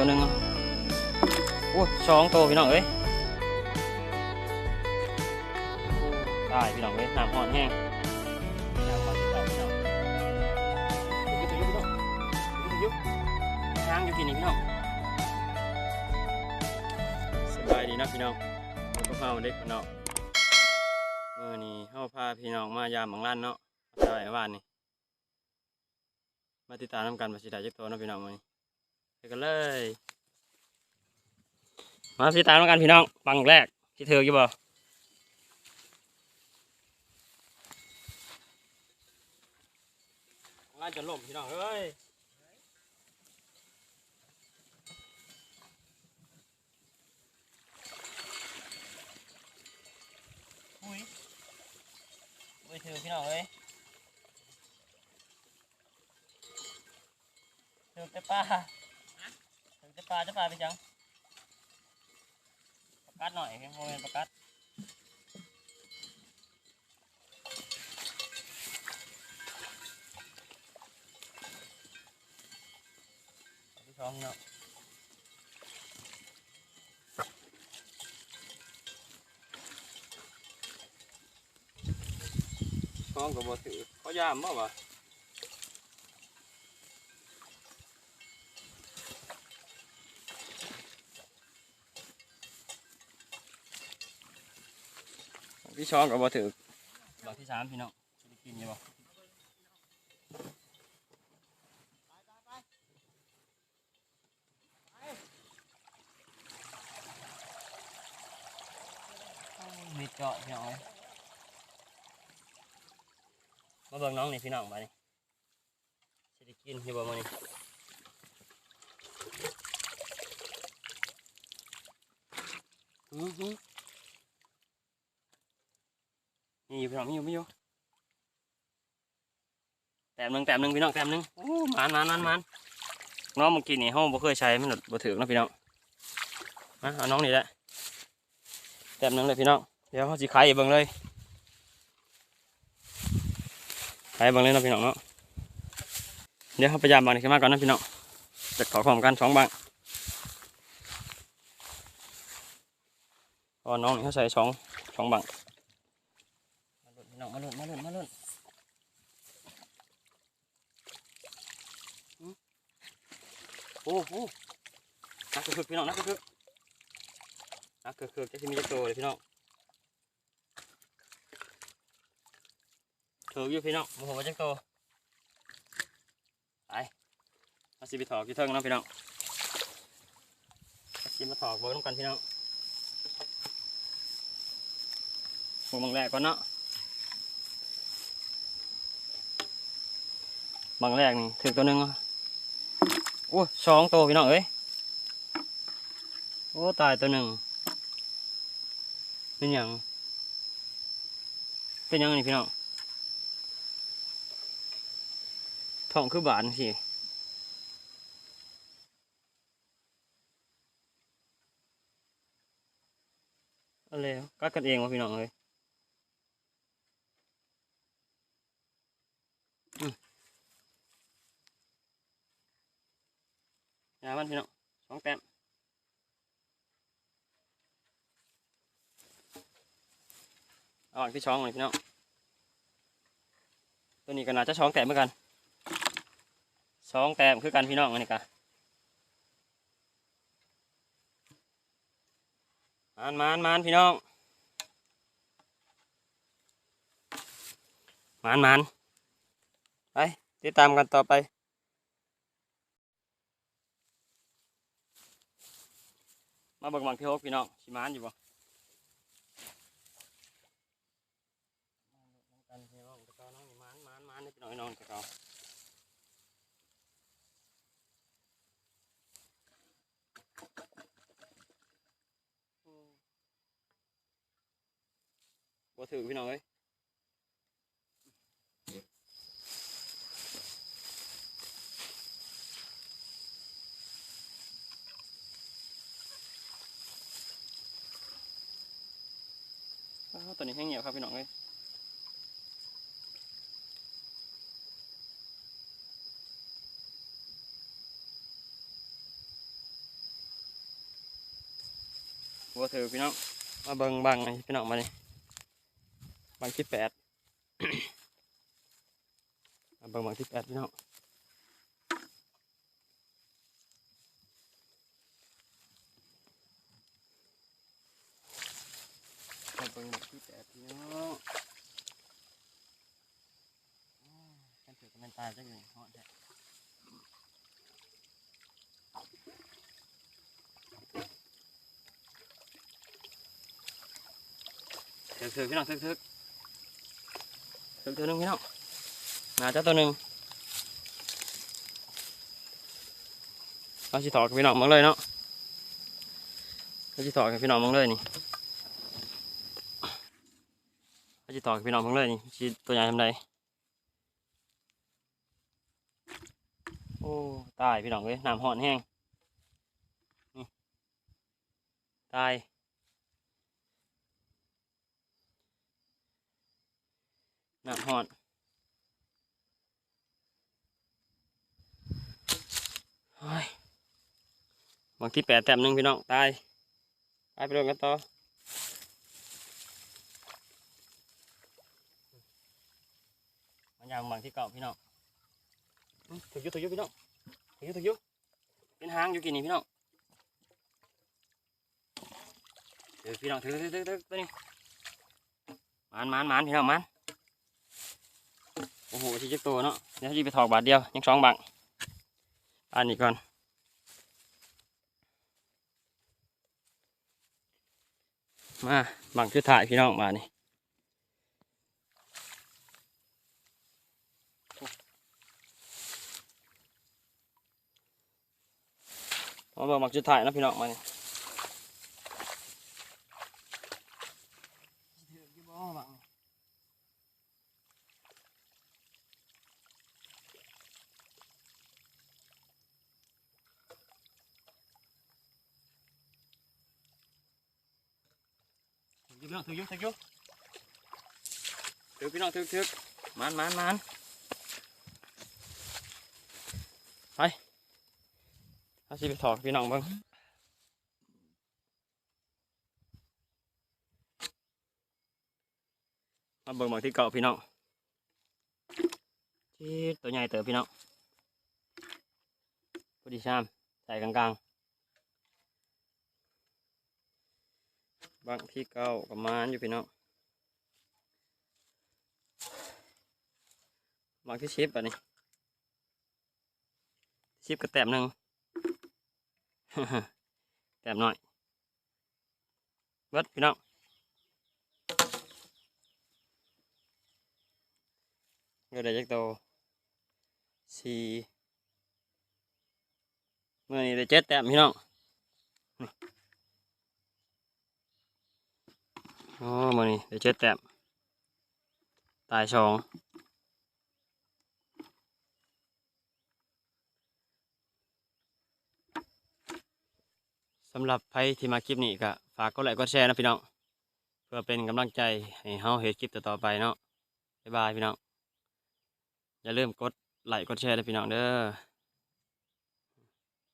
ตัวหนึงอะโอ้สองตัวพี่น้องเอ้ยตายพี่น้องเอ้ยน้ำห่อนแห้งน้ำห่อนพี่น้องพี่น้องยุบยุบยุบยุบยุบทางอยู่กินนี่พี่น้องสบายดีนะพี่น้องเราก็พามาเด็กพี่น้องเมื่อนี้เฮาพาพี่น้องมายามบางร้านเนาะใช่บ้านนี่มาติดตามน้ำกันมาสิได้จักตัวนะพี่น้องมื้อนี้ ไปกันเลย มาติดตามน้ำกันพี่น้องบังแรกที่เธออยู่บ่ร้านจะล่มพี่น้องเอ้ยอุ้ยอุ้ยเธอพี่น้องเอ้ยเธอจะปลาเธอจะ ปลาจะปลาไปจังประกัดหน่อยพียงโมเมนประกัดที่สองเนาะสองกับบถือเขายามบ่วะ ที่สองกับบถือดอที่สามพี่น้องจะได้กินยังบ่มีเจาะพี่น้องเอ้ยมาเบิ่งน้องนี่พี่น้องมานี่จะได้กินยู่บ่มื้อนี้อื้อหือ มีอยู่พี่น้องมีอยู่มีอยู่แต้มหนึ่งแต้มหนึ่งพี่น้องแต้มหนึ่งโอ้หมันหมันหมันหมันน้องเมื่อกี้นี่ห้องบ่เคยใช้มันหนดบ่ถึกเนาะพี่น้องมาเอาน้องนี่แหละแต้มหนึ่งเลยพี่น้องเดี๋ยวเขาสิขายให้เบิ่งเลยขายให้เบิ่งเลยเนาะพี่น้องเนาะเดี๋ยวเขาพยายามบางนี่ขึ้นมาก่อนนะพี่น้องจะขอพร้อมกันสองบางพอน้องนี่เขาใส่สองสองบางมาลุ้ นพี่น้องมาลุ้นมาลุ้นมาลุ้นโอ้โหนักคือพี่น้องนักคือนักคือจะมีจะโตเลยพี่น้องถืออยู่พี่น้องโมโหจะโตไปมาสิไปถอกกี่เทิงเนาะพี่น้องมาสิมาถอกเบอร์น้ำกันพี่น้องมังแรกก่อนเนาะ บางแรกนี่ถึงตัวหนึ่งอะโอ้สองตัวพี่น้องเอ้ยโอ้ตายตัวหนึ่งเป็นหยังเป็นหยังนี่พี่น้องท้องคือบานสิอะไรกัดกันเองวะพี่น้องเอ้ย ยามันพี่น้องสองแต้มเอาอันที่ช้องเลยพี่น้องตัวนี้ก็น่าจะช้องแต้มเหมือนกันสองแต้มคือกันพี่น้องอันนี้กะมานมานมานพี่น้องมานมานไปติดตามกันต่อไป มาเบิ่งบังที่หกพี่น้องชิมานอยู่บ่กันพี่น้องตะกอน้องนี่มานมานมานนี่พี่น้องไอ้น้องตะกอบ่ถือพี่น้องเอ้ย ตอนนี้แห้งเหี่ยวครับพี่น้องเลยวัวถือพี่น้อง มาบางบางพี่น้องมาเลยบางที่แปดบางบังที่แปดพี่น้อง ที่แปดพี่น้องอ้าวกันถือกันเป็นตายจังเลยเหาะแท้ถึกถึกพี่น้องถึกถึกถึกตัวนึงพี่น้องมาเจ้าตัวหนึ่งเอาสิถอดกับพี่น้องมึงเลยเนาะเอาสิถอดกับพี่น้องมึงเลยนี่าสิถอกับพี่น้องมึงเลยนี่สิตัวใหญ่ทำไดโอ้ตายพี่น้องเลยน้ำห่อนแห้งตายน้ำห่อดเฮ้ยบางที่แปดแต้มหนึ่งพี่น้องตายตายไปโดนกันต่อมัน ยางบางที่เก่าพี่น้องอื้อถึกอยุถึกอยุพี่น้องถึกอยุถึกอยุเป็นหางอยู่กี่นี่พี่น้องเดี๋ยวพี่น้องถึกถึกถึกถึกตัวนี้มันมันมันพี่น้องมันโอ้โหชิจิกตัวเนาะเดี๋ยวจีไปถอกบาทเดียวยังสองบังอันนี้ก่อนมาบังคือถ่ายพี่น้องมานี่ มาเบิ่งบังคือถ่ายนะพี่น้องมานี่ถือกี่บ่บังถือพี่น้องถืออยุถืออยุถือพี่น้องถือถือมันมันมันไป เอาสิไปถอกพี่น้องเบิ่งมาเบิ่งบางที่เก่าพี่น้องชีดตัวใหญ่เติบพี่น้องพอดีชามใส่กลางๆ บางที่เก้าประมาณอยู่พี่น้องบางที่ชิปอันนี้ชิปกับแตมหนึ่ง แต้มหน่อยเบิดพี่น้องเงินได้จักโตสี่เมื่อนี้ได้เจ็ดแต้มพี่น้องอ๋อมานี่เดี๋ยวเจ็ดแต้มตายสอง สำหรับใครที่มาคลิปนี้ก็ฝากกดไลค์กดแชร์นะพี่น้องเพื่อเป็นกำลังใจให้เฮาเฮ็ดคลิปต่อๆไปเนาะบ๊ายบายพี่น้องอย่าลืมกดไลค์กดแชร์นะพี่น้องเด้อ